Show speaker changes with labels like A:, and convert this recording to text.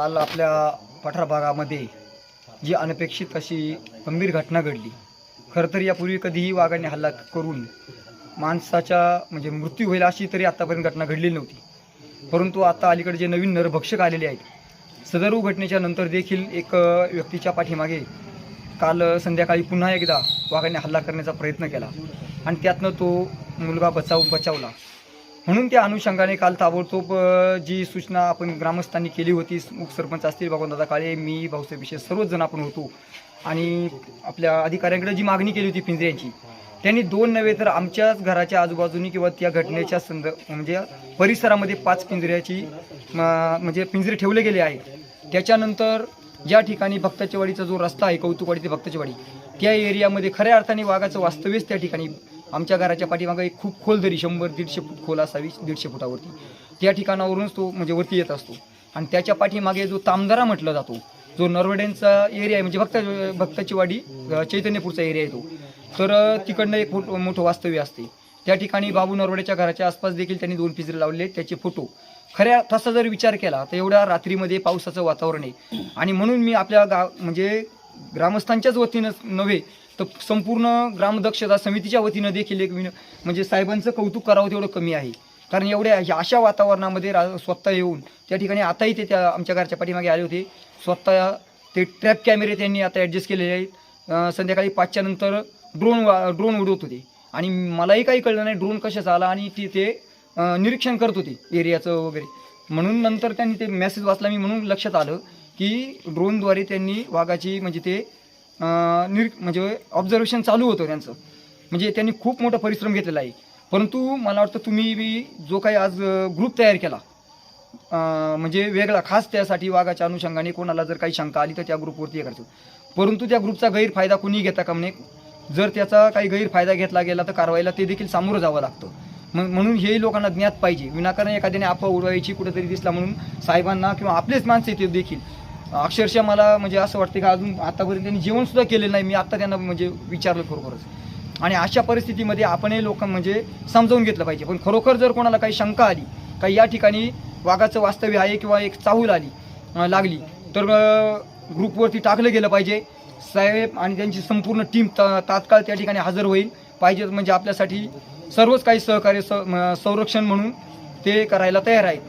A: काल आपल्या पठार भागामध्ये जी अनपेक्षित अशी गंभीर घटना घडली. खरं तर यापूर्वी कधीही वाघाने हल्ला करून माणसाच्या म्हणजे मृत्यू होईल अशी तरी आतापर्यंत घटना घडलेली नव्हती. परंतु आता अलीकडे जे नवीन नरभक्षक आलेले आहेत सदर घटनेच्या नंतर देखील एक व्यक्तीच्या पाठीमागे काल संध्याकाळी पुन्हा एकदा वाघाने हल्ला करण्याचा प्रयत्न केला. आणि त्यातनं तो मुलगा बचाव बचावला. म्हणून त्या अनुषंगाने काल ताबडतोब जी सूचना आपण ग्रामस्थांनी केली होती उपसरपंच असतील भगवंतदादा काळे मी भाऊसाहेब विषय सर्वच जण आपण होतो. आणि आपल्या अधिकाऱ्यांकडे जी मागणी केली होती पिंजऱ्यांची त्यांनी दोन नव्हे तर आमच्याच घराच्या आजूबाजूनी किंवा त्या घटनेच्या संद म्हणजे परिसरामध्ये पाच पिंजऱ्याची म्हणजे पिंजरे ठेवले गेले आहेत. त्याच्यानंतर ज्या ठिकाणी भक्ताचेवाडीचा जो रस्ता आहे कौतुकवाडी ते भक्ताचेवाडी त्या एरियामध्ये खऱ्या अर्थाने वाघाचं वास्तव्यच त्या ठिकाणी आमच्या घराच्या पाठीमागं एक खूप खोल दरी शंभर दीडशे फूट खोल असावी दीडशे फुटावरती. त्या ठिकाणावरूनच तो म्हणजे वरती येत असतो. आणि त्याच्या पाठीमागे जो तामदारा म्हटला जातो जो नरवड्यांचा एरिया आहे म्हणजे भक्त भक्ताची वाडी चैतन्यपूरचा एरिया आहे तो. तर तिकडनं एक मोठं मोठं वास्तव्य असते. त्या ठिकाणी बाबू नरवड्याच्या घराच्या आसपास देखील त्यांनी दोन पिंजरे लावले त्याचे फोटो. खऱ्या तसा जर विचार केला तर एवढ्या रात्रीमध्ये पावसाचं वातावरण आहे. आणि म्हणून मी आपल्या गाव म्हणजे ग्रामस्थांच्याच वतीनं नव्हे तर संपूर्ण ग्रामदक्षता समितीच्या वतीनं देखील एक विन म्हणजे साहेबांचं कौतुक करावं तेवढं कमी आहे. कारण एवढ्या अशा वातावरणामध्ये रा स्वतः येऊन त्या ठिकाणी आताही ते त्या आमच्या घरच्या पाठीमागे आले होते. स्वतः ते ट्रॅप कॅमेरे त्यांनी आता ॲडजस्ट केलेले आहेत. संध्याकाळी पाचच्या नंतर ड्रोन ड्रोन उडवत होते. आणि मलाही काही कळलं नाही ड्रोन कशाचा आला आणि ती ते निरीक्षण करत होते एरियाचं वगैरे. म्हणून नंतर त्यांनी ते मेसेज वाचला. मी म्हणून लक्षात आलं की ड्रोनद्वारे त्यांनी वाघाची म्हणजे ते निर म्हणजे ऑब्झर्वेशन चालू होतं त्यांचं. म्हणजे त्यांनी खूप मोठा परिश्रम घेतलेला आहे. परंतु मला वाटतं तुम्ही बी जो काही आज ग्रुप तयार केला म्हणजे वेगळा खास त्यासाठी वाघाच्या अनुषंगाने कोणाला जर काही शंका आली तर त्या ग्रुपवरती हे करतो परंतु त्या ग्रुपचा गैरफायदा कुणी घेता का म्हणे जर त्याचा काही गैरफायदा घेतला गेला तर कारवाईला ते देखील सामोरं जावं लागतं. मग म्हणून हेही लोकांना ज्ञात पाहिजे. विनाकारण एखाद्याने अफवा उडवायची कुठेतरी दिसला म्हणून साहेबांना किंवा आपलेच माणसं ते देखील. अक्षरशः मला म्हणजे असं वाटतं की अजून आतापर्यंत त्यांनी जेवणसुद्धा केलेलं नाही. मी आत्ता त्यांना म्हणजे विचारलं खरोखरच. आणि अशा परिस्थितीमध्ये आपणही लोक म्हणजे समजावून घेतलं पाहिजे. पण खरोखर जर कोणाला काही शंका आली काही या ठिकाणी वाघाचं वास्तव्य आहे किंवा एक चाहूल आली लागली तर ग्रुपवरती टाकलं गेलं पाहिजे. साहेब आणि त्यांची संपूर्ण टीम तात्काळ त्या ठिकाणी हजर होईल. पाहिजे म्हणजे आपल्यासाठी सर्वच काही सहकार्य स म- संरक्षण म्हणून ते करायला तयार आहेत.